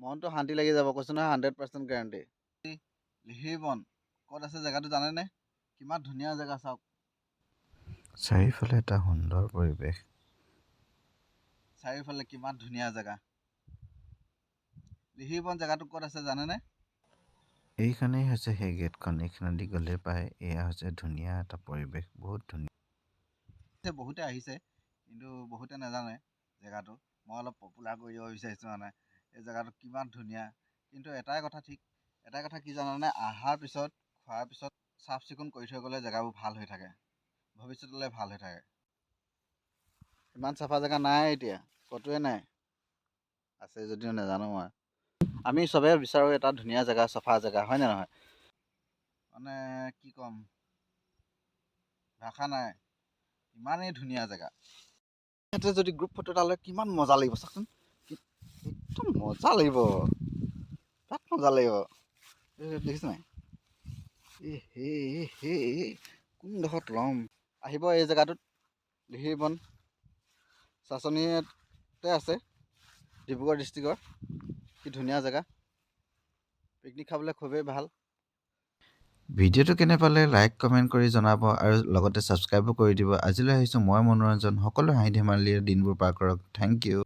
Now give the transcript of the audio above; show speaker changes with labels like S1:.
S1: মনটো শান্তি লাগি যাব কৈছোঁ নহয় হাণ্ড্ৰেড পাৰ্চেণ্ট গেৰাণ্টি লিহিবন ক'ত আছে জেগাটো জানেনে? কিমান ধুনীয়া জেগা চাওক।
S2: চাৰিওফালে এটা সুন্দৰ পৰিৱেশ।
S1: চাৰিওফালে কিমান ধুনীয়া জেগা। লিহিবন জেগাটো ক'ত আছে জানেনে?
S2: এইখনেই হৈছে সেই গেটখন এইখনেদি গ'লে পায় এয়া হৈছে ধুনীয়া এটা পৰিৱেশ বহুত ধুনীয়া।
S1: বহুতে আহিছে কিন্তু বহুতে নাজানে জেগাটো। মই অলপ পপুলাৰ কৰি দিব বিচাৰিছোঁ মানে। এই জেগাটো কিমান ধুনীয়া। কিন্তু এটাই কথা ঠিক এটাই কথা কি জানানে অহাৰ পিছত খোৱাৰ পিছত চাফ চিকুণ কৰি থৈ গ'লে জেগাবোৰ ভাল হৈ থাকে। ভৱিষ্যতলৈ ভাল হৈ থাকে। ইমান চাফা জেগা নাই এতিয়া ক'তোৱে নাই। আছে যদিও নাজানো মই। আমি চবেই বিচাৰোঁ এটা ধুনীয়া জেগা চাফা জেগা হয়নে নহয়? মানে কি ক'ম? ভাষা নাই। ইমানেই ধুনীয়া জেগা। ইয়াতে যদি গ্ৰুপ ফটো এটা লয় কিমান মজা লাগিব কি- একদম মজা লাগিব বিৰাট মজা লাগিব দেখিছ নাই এ হে কোনডোখৰত ল'ম আহিব এই জেগাটোত লিহিবন চাচনিতে আছে ডিব্ৰুগড় ডিষ্ট্ৰিক্টৰ কি ধুনীয়া জেগা পিকনিক খাবলৈ খুবেই ভাল
S2: ভিডিঅ'টো কেনে পালে লাইক কমেণ্ট কৰি জনাব আৰু লগতে ছাবস্ক্ৰাইবো কৰি দিব। আজিলৈ আহিছোঁ মই মনোৰঞ্জন। সকলো হাঁহি ধেমালিৰে দিনবোৰ পাৰ কৰক। Thank U